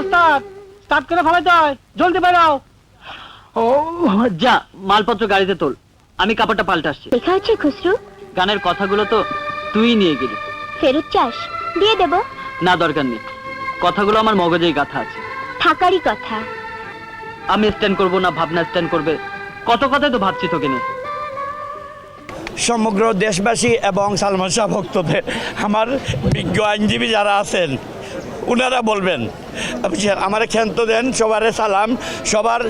ওস্তাদ স্টার্ট করে ফেলাইতে হয় জলদি বেরাও। ও যা মালপত্র গাড়িতে তোল। আমি কাপড়টা পাল্টে আসছি। লেখা আছে খুসরু গানের কথাগুলো তো তুই নিয়ে গেলি। ফেরত চাস? দিয়ে দেব। না দরকার নেই। কথাগুলো আমার মগজেই গাথা আছে। থাকারই কথা। আমি স্ট্যান্ড করব না ভাবনা স্ট্যান্ড করবে। কত কথাই তো ভাবছি তোকে নিয়ে। সমগ্র দেশবাসী এবং সালমান শাহ ভক্তদের আমার বিজ্ঞ আইনজীবী যারা আছেন ওনারা বলবেন। আমার ক্ষান্ত দেন, সবার সালাম, সবার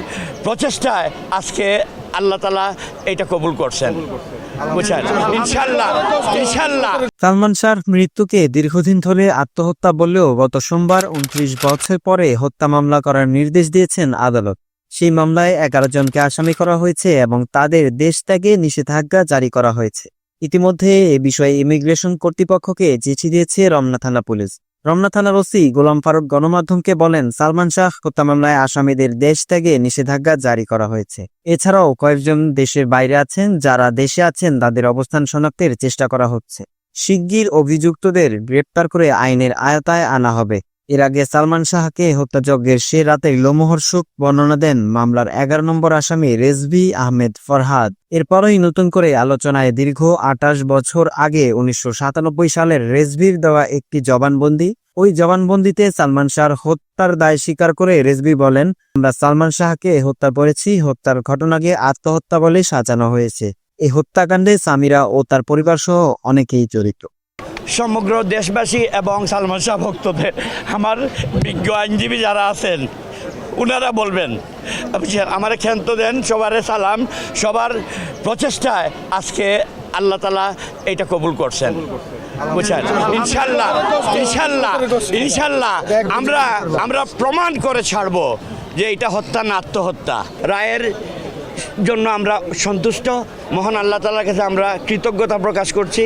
প্রচেষ্টায় আজকে আল্লাহ তালা এটা কবুল করছেন। সালমান শাহর মৃত্যুকে দীর্ঘদিন ধরে আত্মহত্যা বললেও গত সোমবার উনত্রিশ বছর পরে হত্যা মামলা করার নির্দেশ দিয়েছেন আদালত। সেই মামলায় এগারো জনকে আসামি করা হয়েছে এবং তাদের দেশ ত্যাগে নিষেধাজ্ঞা জারি করা হয়েছে। ইতিমধ্যে এ বিষয়ে ইমিগ্রেশন কর্তৃপক্ষকে চিঠি দিয়েছে রমনা থানা পুলিশ। রমনা থানার ওসি গোলাম ফারুক গণমাধ্যমকে বলেন, সালমান শাহ হত্যা মামলায় আসামিদের দেশ ত্যাগে নিষেধাজ্ঞা জারি করা হয়েছে। এছাড়াও কয়েকজন দেশের বাইরে আছেন, যারা দেশে আছেন, তাদের অবস্থান শনাক্তের চেষ্টা করা হচ্ছে। শিগগির অভিযুক্তদের গ্রেপ্তার করে আইনের আয়তায় আনা হবে। এর আগে সালমান শাহকে হত্যাযজ্ঞের সে রাতের লোমহর্ষক বর্ণনা দেন মামলার এগারো নম্বর আসামি রেজভি আহমেদ ফরহাদ। এরপরই নতুন করে আলোচনায় দীর্ঘ আটাশ বছর আগে উনিশশো সাতানব্বই সালের রেজভির দেওয়া একটি জবানবন্দি, ওই জবানবন্দিতে সালমান শাহর হত্যার দায় স্বীকার করে রেজভি বলেন, আমরা সালমান শাহকে হত্যা করেছি, হত্যার ঘটনাকে আত্মহত্যা বলে সাজানো হয়েছে। এই হত্যাকাণ্ডে সামিরা ও তার পরিবার সহ অনেকেই জড়িত। সমগ্র দেশবাসী এবং সালমান শাহ ভক্তদের, আমার বিজ্ঞ আইনজীবী যারা আছেন ওনারা বলবেন আমার ক্ষান্ত দেন, সবার সালাম, সবার প্রচেষ্টায় আজকে আল্লাহ তালা এটা কবুল করছেন। বুঝছেন? ইনশাল্লাহ ইনশাল্লাহ ইনশাল্লাহ, আমরা আমরা প্রমাণ করে ছাড়বো যে এটা হত্যা না আত্মহত্যা। রায়ের জন্য আমরা সন্তুষ্ট, মহান আল্লাহ তালার কাছে আমরা কৃতজ্ঞতা প্রকাশ করছি।